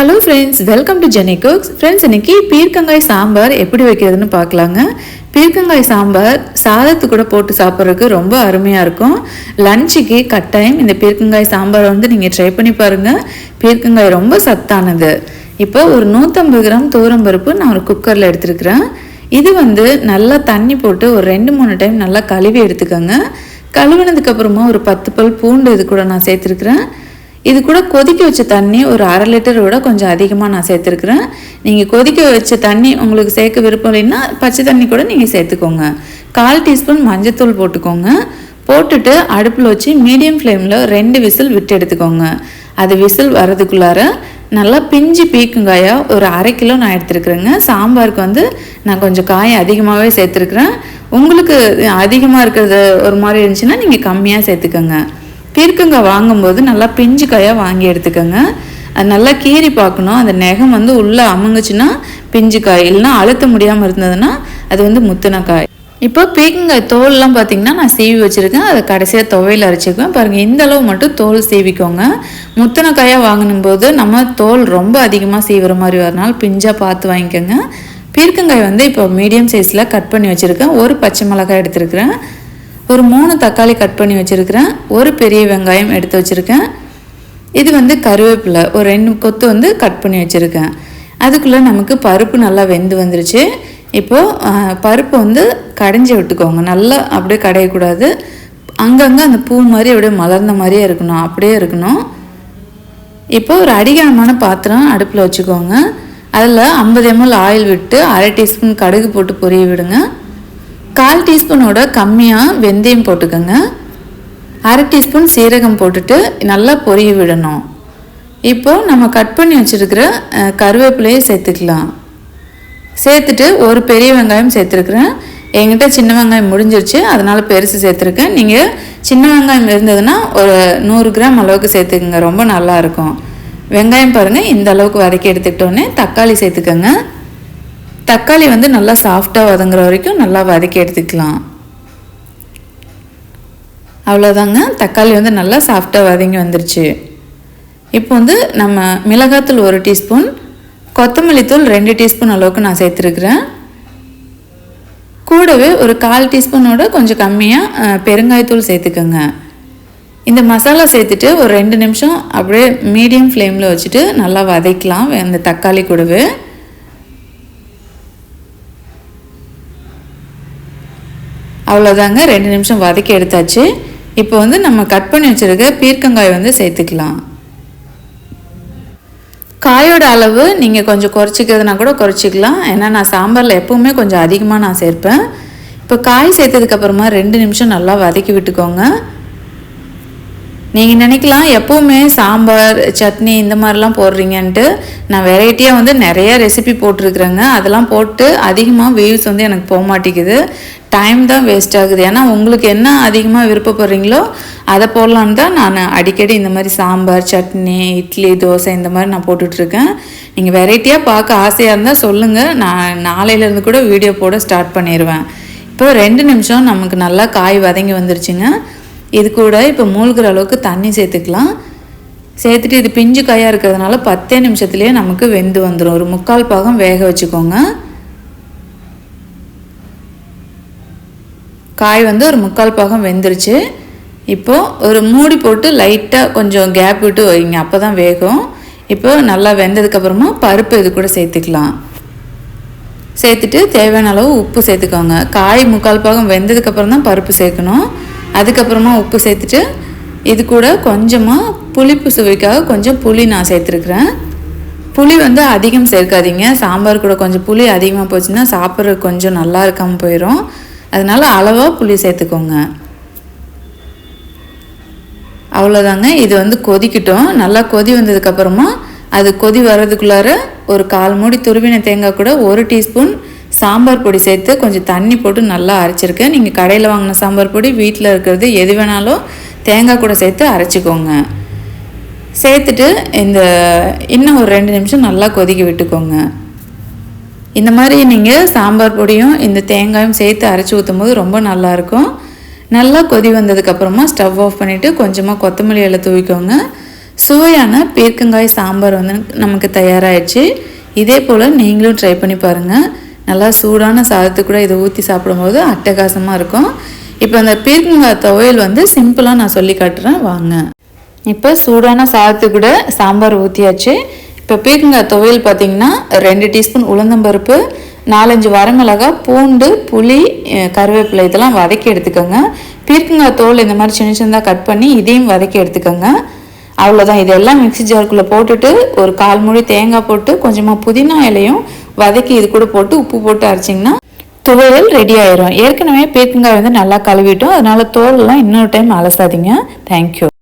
Hello friends welcome to Jeni cooks friends இன்றைக்கி பீர்க்கங்காய் சாம்பார் எப்படி வைக்கிறதுன்னு பார்க்கலாங்க. பீர்க்கங்காய் சாம்பார் சாதத்து கூட போட்டு சாப்பிட்றதுக்கு ரொம்ப அருமையாக இருக்கும். லஞ்சுக்கு கட்டாயம் இந்த பீர்க்கங்காய் சாம்பாரை வந்து நீங்கள் ட்ரை பண்ணி பாருங்கள் பீர்க்கங்காய் ரொம்ப சத்தானது. இப்போ ஒரு நூற்றம்பது கிராம் தூரம்பருப்பு நான் ஒரு குக்கரில் எடுத்துருக்கிறேன். இது வந்து நல்லா தண்ணி போட்டு ஒரு ரெண்டு மூணு டைம் நல்லா கழுவி எடுத்துக்கோங்க. கழுவினதுக்கப்புறமா ஒரு பத்து பல் பூண்டு இது கூட நான் சேர்த்துருக்குறேன். இது கூட கொதிக்க வச்ச தண்ணி ஒரு அரை லிட்டரை விட கொஞ்சம் அதிகமாக நான் சேர்த்துருக்குறேன். நீங்கள் கொதிக்க வச்ச தண்ணி உங்களுக்கு சேர்க்க விருப்பம் இல்லைன்னா பச்சை தண்ணி கூட நீங்கள் சேர்த்துக்கோங்க. கால் டீஸ்பூன் மஞ்சத்தூள் போட்டுக்கோங்க. போட்டுட்டு அடுப்பில் வச்சு மீடியம் ஃப்ளேமில் ரெண்டு விசில் விட்டு எடுத்துக்கோங்க. அது விசில் வர்றதுக்குள்ளார நல்லா பிஞ்சு பீக்குங்காயா ஒரு அரை கிலோ நான் எடுத்துருக்குறேங்க. சாம்பாருக்கு வந்து நான் கொஞ்சம் காய் அதிகமாகவே சேர்த்துருக்குறேன். உங்களுக்கு அதிகமாக இருக்கிறது ஒரு மாதிரி இருந்துச்சுன்னா நீங்கள் கம்மியாக சேர்த்துக்கோங்க. பீர்க்கங்காய் வாங்கும்போது நல்லா பிஞ்சு காயாக வாங்கி எடுத்துக்கோங்க. அது நல்லா கீறி பார்க்கணும். அந்த நெகம் வந்து உள்ளே அமுங்குச்சுன்னா பிஞ்சு காய். இல்லைன்னா அழுத்த முடியாமல் இருந்ததுன்னா அது வந்து முத்தின காய். இப்போ பீக்கங்காய் தோல்லாம் பார்த்தீங்கன்னா நான் சீவி வச்சுருக்கேன். அதை கடைசியாக துவையில் அரைச்சிக்குவேன். பாருங்கள் இந்த அளவு மட்டும் தோல் சீவிக்கோங்க. முத்தின காயாக வாங்கணும் போது நம்ம தோல் ரொம்ப அதிகமாக சீவுற மாதிரி வரனால பிஞ்சாக பார்த்து வாங்கிக்கோங்க. பீர்க்கங்காய் வந்து இப்போ மீடியம் சைஸில் கட் பண்ணி வச்சுருக்கேன். ஒரு பச்சை மிளகாய் எடுத்துருக்கிறேன். ஒரு மூணு தக்காளி கட் பண்ணி வச்சுருக்கிறேன். ஒரு பெரிய வெங்காயம் எடுத்து வச்சுருக்கேன். இது வந்து கருவேப்பிலை. ஒரு ரெண்டு கொத்து வந்து கட் பண்ணி வச்சுருக்கேன். அதுக்குள்ளே நமக்கு பருப்பு நல்லா வெந்து வந்துருச்சு. இப்போது பருப்பை வந்து கடைஞ்சி விட்டுக்கோங்க. நல்லா அப்படியே கடையக்கூடாது. அங்கங்கே அந்த பூ மாதிரி அப்படியே மலர்ந்த மாதிரியே இருக்கணும். அப்படியே இருக்கணும். இப்போ ஒரு அடிகாரமான பாத்திரம் அடுப்பில் வச்சுக்கோங்க. அதில் ஐம்பது எம்எல் ஆயில் விட்டு அரை டீஸ்பூன் கடுகு போட்டு பொரிய விடுங்க. கால் டீஸ்பூனோட கம்மியாக வெந்தயம் போட்டுக்கோங்க. அரை டீஸ்பூன் சீரகம் போட்டுட்டு நல்லா பொரிய விடணும். இப்போது நம்ம கட் பண்ணி வச்சுருக்கிற கருவேப்பிலையை சேர்த்துக்கலாம். சேர்த்துட்டு ஒரு பெரிய வெங்காயம் சேர்த்துருக்குறேன். என்கிட்ட சின்ன வெங்காயம் முடிஞ்சிருச்சு. அதனால் பெருசு சேர்த்துருக்கேன். நீங்கள் சின்ன வெங்காயம் இருந்ததுன்னா ஒரு நூறு கிராம் அளவுக்கு சேர்த்துக்குங்க. ரொம்ப நல்லாயிருக்கும் வெங்காயம் பாருங்கள் இந்த அளவுக்கு வதக்கி எடுத்துக்கிட்டோன்னே தக்காளி சேர்த்துக்கோங்க. தக்காளி வந்து நல்லா சாஃப்டாக வதங்குற வரைக்கும் நல்லா வதக்கி எடுத்துக்கலாம். அவ்வளோதாங்க தக்காளி வந்து நல்லா சாஃப்டாக வதங்கி வந்துருச்சு. இப்போ வந்து நம்ம மிளகாத்தூள் ஒரு டீஸ்பூன் கொத்தமல்லி தூள் ரெண்டு டீஸ்பூன் அளவுக்கு நான் சேர்த்துருக்குறேன். கூடவே ஒரு கால் டீஸ்பூனோட கொஞ்சம் கம்மியாக பெருங்காயத்தூள் சேர்த்துக்கோங்க. இந்த மசாலா சேர்த்துட்டு ஒரு ரெண்டு நிமிஷம் அப்படியே மீடியம் ஃப்ளேமில் வச்சுட்டு நல்லா வதக்கலாம் இந்த தக்காளி கூடவே. அவ்வளோதாங்க ரெண்டு நிமிஷம் வதக்கி எடுத்தாச்சு. இப்போ வந்து நம்ம கட் பண்ணி வச்சுருக்க பீர்க்கங்காய் வந்து சேர்த்துக்கலாம். காயோட அளவு நீங்கள் கொஞ்சம் குறைச்சிக்கிறதுனா கூட குறைச்சிக்கலாம். ஏன்னா நான் சாம்பாரில் எப்போவுமே கொஞ்சம் அதிகமாக நான் சேர்ப்பேன். இப்போ காய் சேர்த்ததுக்கப்புறமா ரெண்டு நிமிஷம் நல்லா வதக்கி விட்டுக்கோங்க. நீங்கள் நினைக்கலாம் எப்போவுமே சாம்பார் சட்னி இந்த மாதிரிலாம் போடுறீங்கன்ட்டு நான் வெரைட்டியாக வந்து நிறையா ரெசிபி போட்டிருக்குறேங்க. அதெல்லாம் போட்டு அதிகமாக வியூஸ் வந்து எனக்கு போக மாட்டேங்குது. டைம் தான் வேஸ்ட் ஆகுது. ஏன்னா உங்களுக்கு என்ன அதிகமாக விருப்பப்படுறீங்களோ அதை போடலான்னு தான் நான் அடிக்கடி இந்த மாதிரி சாம்பார் சட்னி இட்லி தோசை இந்த மாதிரி நான் போட்டுட்ருக்கேன். நீங்கள் வெரைட்டியாக பார்க்க ஆசையாக இருந்தால் சொல்லுங்கள் நான் நாளையிலேருந்து கூட வீடியோ போட ஸ்டார்ட் பண்ணிடுவேன் இப்போ ரெண்டு நிமிஷம் நமக்கு நல்லா காய் வதங்கி வந்துருச்சுங்க. இது கூட இப்போ மூழ்கிற அளவுக்கு தண்ணி சேர்த்துக்கலாம். சேர்த்துட்டு இது பிஞ்சு காயாக இருக்கிறதுனால பத்தே நிமிஷத்துலேயே நமக்கு வெந்து வந்துடும் ஒரு முக்கால் பாகம் வேக வச்சுக்கோங்க. காய் வந்து ஒரு முக்கால் பாகம் வெந்துருச்சு. இப்போது ஒரு மூடி போட்டு லைட்டாக கொஞ்சம் கேப் விட்டு வைங்க அப்போ தான் வேகும். இப்போ நல்லா வெந்ததுக்கப்புறமா பருப்பு இது கூட சேர்த்துக்கலாம். சேர்த்துட்டு தேவையான அளவு உப்பு சேர்த்துக்கோங்க. காய் முக்கால் பாகம் வெந்ததுக்கப்புறம் தான் பருப்பு சேர்க்கணும். அதுக்கப்புறமா உப்பு சேர்த்துட்டு இது கூட கொஞ்சமாக புளிப்பு சுவைக்காக கொஞ்சம் புளி நான் சேர்த்துருக்குறேன். புளி வந்து அதிகம் சேர்க்காதீங்க. சாம்பார் கூட கொஞ்சம் புளி அதிகமாக போச்சுன்னா சாப்பிட்றது கொஞ்சம் நல்லா இருக்காமல் போயிடும் அதனால் அளவாக புளி சேர்த்துக்கோங்க. அவ்வளோதாங்க இது வந்து கொதிக்கட்டும். நல்லா கொதி வந்ததுக்கப்புறமா அது கொதி வர்றதுக்குள்ளார ஒரு கால் மூடி துருவின தேங்காய் கூட ஒரு டீஸ்பூன் சாம்பார் பொடி சேர்த்து கொஞ்சம் தண்ணி போட்டு நல்லா அரைச்சிருக்கேன் நீங்கள் கடையில் வாங்கின சாம்பார் பொடி வீட்டில் இருக்கிறது எது வேணாலும் தேங்காய் கூட சேர்த்து அரைச்சிக்கோங்க. சேர்த்துட்டு இந்த இன்னும் ஒரு ரெண்டு நிமிஷம் நல்லா கொதிக்க விட்டுக்கோங்க. இந்த மாதிரி நீங்கள் சாம்பார் பொடியும் இந்த தேங்காயும் சேர்த்து அரைச்சி ஊற்றும் போது ரொம்ப நல்லாயிருக்கும் நல்லா கொதி வந்ததுக்கப்புறமா ஸ்டவ் ஆஃப் பண்ணிவிட்டு கொஞ்சமாக கொத்தமல்லி இலை தூவிக்கோங்க. சுவையான பீர்க்கங்காய் சாம்பார் வந்து நமக்கு தயாராகிடுச்சு இதே போல் நீங்களும் ட்ரை பண்ணி பாருங்கள் நல்லா சூடான சாதத்து கூட இதை ஊற்றி சாப்பிடும்போது அட்டகாசமாக இருக்கும். இப்போ அந்த பீர்க்கங்காய் துவையல் வந்து சிம்பிளாக நான் சொல்லி காட்டுறேன். வாங்க. இப்போ சூடான சாதத்து கூட சாம்பார் ஊற்றியாச்சு இப்போ பீர்க்கங்காய் துவையல் பார்த்தீங்கன்னா ரெண்டு டீஸ்பூன் உளுந்தம்பருப்பு நாலஞ்சு வரமிளகா பூண்டு புளி கருவேப்பிலை இதெல்லாம் வதக்கி எடுத்துக்கோங்க. பீர்க்கங்காய் தோல் இந்த மாதிரி சின்ன சின்னதாக கட் பண்ணி இதையும் வதக்கி எடுத்துக்கோங்க. அவ்வளோதான் இதெல்லாம் மிக்ஸி ஜாருக்குள்ளே போட்டுட்டு ஒரு கால் மூடி தேங்காய் போட்டு கொஞ்சமாக புதினா இலையும் வதக்கி இது கூட போட்டு உப்பு போட்டு அரைச்சிங்கன்னா துவையல் ரெடி ஆயிரும். ஏற்கனவே பீர்க்கங்காய் வந்து நல்லா கழுவிட்டோம். அதனால தோலெல்லாம் இன்னொரு டைம் அலசாதீங்க. தேங்க்யூ